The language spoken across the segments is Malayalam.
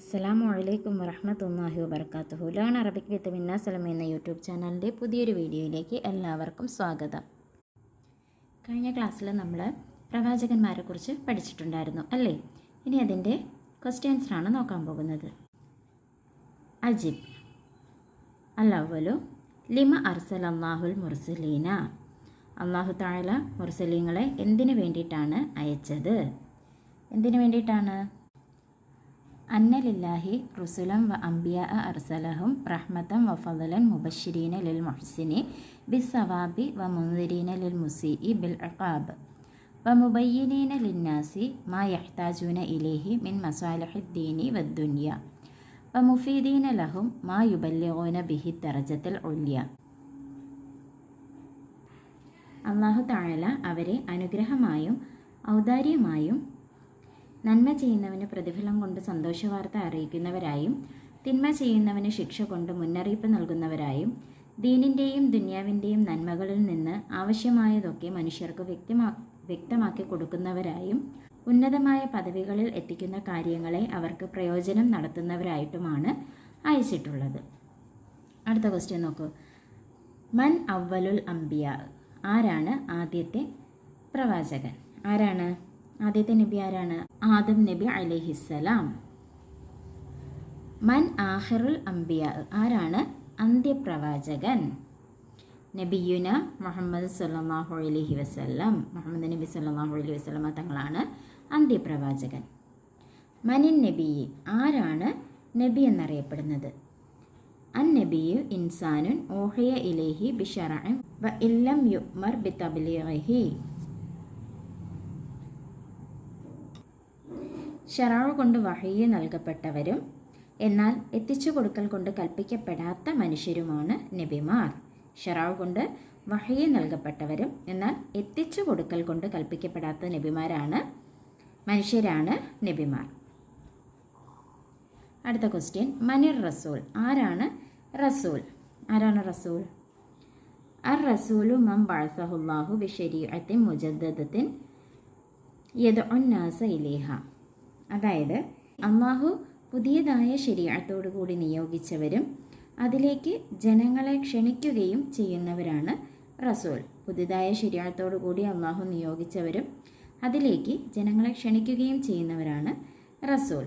അസ്സലാമു അലൈക്കും വറഹ്മത്തുള്ളാഹി വബർക്കാത്തുഹു ലേൺ അറബിക് വിത്ത് മിന്ന സലം എന്ന യൂട്യൂബ് ചാനലിന്റെ പുതിയൊരു വീഡിയോയിലേക്ക് എല്ലാവർക്കും സ്വാഗതം. കഴിഞ്ഞ ക്ലാസ്സിൽ നമ്മൾ പ്രവാചകന്മാരെക്കുറിച്ച് പഠിച്ചിട്ടുണ്ടായിരുന്നു അല്ലേ? ഇനി അതിന്റെ ക്വസ്റ്റ്യൻസാണ് നോക്കാൻ പോകുന്നത്. അജിബ്. അല്ലവലു ലിമ അർസൽ അള്ളാഹുൽ മുർസലീന. അള്ളാഹു താഴല മുർസലീങ്ങളെ എന്തിനു വേണ്ടിയിട്ടാണ് അയച്ചത്? എന്തിനു വേണ്ടിയിട്ടാണ്? അന്നലില്ലാഹി റുസുലം വ അംബിയ അർസലഹും റഹ്മത്തം വ ഫലൻ മുബഷിരീന ലിൽ മുഹ്സിനി സവാബി വ മുൻദിരീന ലിൽ മുസീഇ ബിൽ അഖാബ് വ മുബയ്യനീന ലിന്നാസി മാ യഹ്താജൂന ഇലേഹി മിൻ മസാലഹുദ്ദീനി വദ്ദുന്യ വ മുഫീദീന ലഹും മാ യുബല്ലിഗൂന ബിഹി തറജത്തിൽ ഉല്യ. അള്ളാഹു താഴല അവരെ അനുഗ്രഹമായും ഔദാര്യമായും നന്മ ചെയ്യുന്നവന് പ്രതിഫലം കൊണ്ട് സന്തോഷവാർത്ത അറിയിക്കുന്നവരായും തിന്മ ചെയ്യുന്നവന് ശിക്ഷ കൊണ്ട് മുന്നറിയിപ്പ് നൽകുന്നവരായും ദീനിന്റെയും ദുന്യാവിന്റെയും നന്മകളിൽ നിന്ന് ആവശ്യമായതൊക്കെ മനുഷ്യർക്ക് വ്യക്തമാ വ്യക്തമാക്കി കൊടുക്കുന്നവരായും ഉന്നതമായ പദവികളിൽ എത്തിക്കുന്ന കാര്യങ്ങളെ അവർക്ക് പ്രയോജനം നടത്തുന്നവരായിട്ടുമാണ് അയച്ചിട്ടുള്ളത്. അടുത്ത ക്വസ്റ്റ്യൻ നോക്കൂ. മൻ അവലുൽ അംബിയ. ആരാണ് ആദ്യത്തെ പ്രവാചകൻ? ആരാണ്? ആദ്യത്തെ നബി ആരാണ്? ആദം നബി അലഹിസ്സലാം മൻ ആഹിറുൽ അംബിയ. ആരാണ്? അന്ത്യപ്രവാചകൻ. നബിയുന മുഹമ്മദ് സല്ലാഹു അലഹി വസ്ല്ലാം. മുഹമ്മദ് നബി സല്ലാഹു അലൈഹി വസ്ലമ തങ്ങളാണ് അന്ത്യപ്രവാചകൻ. മനിൻ നബി. ആരാണ് നബി എന്നറിയപ്പെടുന്നത്? അൻ നബിയു ഇൻസാനുൻ ഓഹയ ഇലേഹി ബിഷറൻ വ ഇല്ലം യുമർ ബി ഷറാവ് കൊണ്ട് വഹയ്യ നൽകപ്പെട്ടവരും എന്നാൽ എത്തിച്ചു കൊടുക്കൽ കൊണ്ട് കൽപ്പിക്കപ്പെടാത്ത മനുഷ്യരുമാണ് നബിമാർ. ഷറാവ് കൊണ്ട് വഹയ്യ നൽകപ്പെട്ടവരും എന്നാൽ എത്തിച്ചു കൊടുക്കൽ കൊണ്ട് കൽപ്പിക്കപ്പെടാത്ത നബിമാരാണ് മനുഷ്യരാണ് നബിമാർ. അടുത്ത ക്വസ്റ്റ്യൻ മനിർ റസൂൽ. ആരാണ് റസൂൽ? ആരാണ് റസൂൽ? അർ റസൂലു മം ബഴസഹുല്ലാഹു ബിഷരീഅത്തിൻ മുജദ്ദത്തിൻ യദ് ഉന്നാസ ഇലേഹ. അതായത് അള്ളാഹു പുതിയതായ ശരീരത്തോടുകൂടി നിയോഗിച്ചവരും അതിലേക്ക് ജനങ്ങളെ ക്ഷണിക്കുകയും ചെയ്യുന്നവരാണ് റസൂൽ. പുതിയതായ ശരീരത്തോടുകൂടി അള്ളാഹു നിയോഗിച്ചവരും അതിലേക്ക് ജനങ്ങളെ ക്ഷണിക്കുകയും ചെയ്യുന്നവരാണ് റസൂൽ.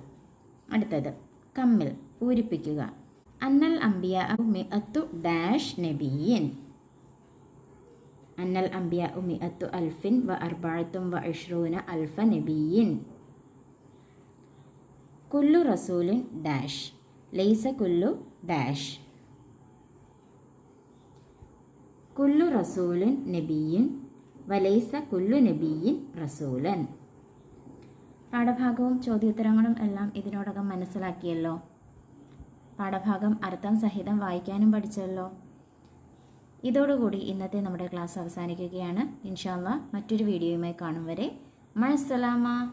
അടുത്തത് കമ്മിൽ പൂരിപ്പിക്കുക. അന്നൽ അംബിയ മിഅത്തു ഡാഷ് നബിയൻ. അന്നൽ അംബിയ മിഅത്തു അൽഫിൻ വ അർബാഴത്തും വ ഇഷ്റൂന അൽഫ നബിയിൻ. കുല്ലു റസൂലിൻ ഡാഷ്. ലൈസ കുല്ലു ഡാഷ്. കുല്ലു റസൂലിൻ നബിയിൻ വലൈസ കുല്ലു നബിയിൻ റസൂലൻ. പാഠഭാഗവും ചോദ്യോത്തരങ്ങളും എല്ലാം ഇതിനോടകം മനസ്സിലാക്കിയല്ലോ. പാഠഭാഗം അർത്ഥം സഹിതം വായിക്കാനും പഠിച്ചല്ലോ. ഇതോടുകൂടി ഇന്നത്തെ നമ്മുടെ ക്ലാസ് അവസാനിക്കുകയാണ്. ഇൻഷാല്ല മറ്റൊരു വീഡിയോയുമായി കാണും വരെ. മഴസലാമ.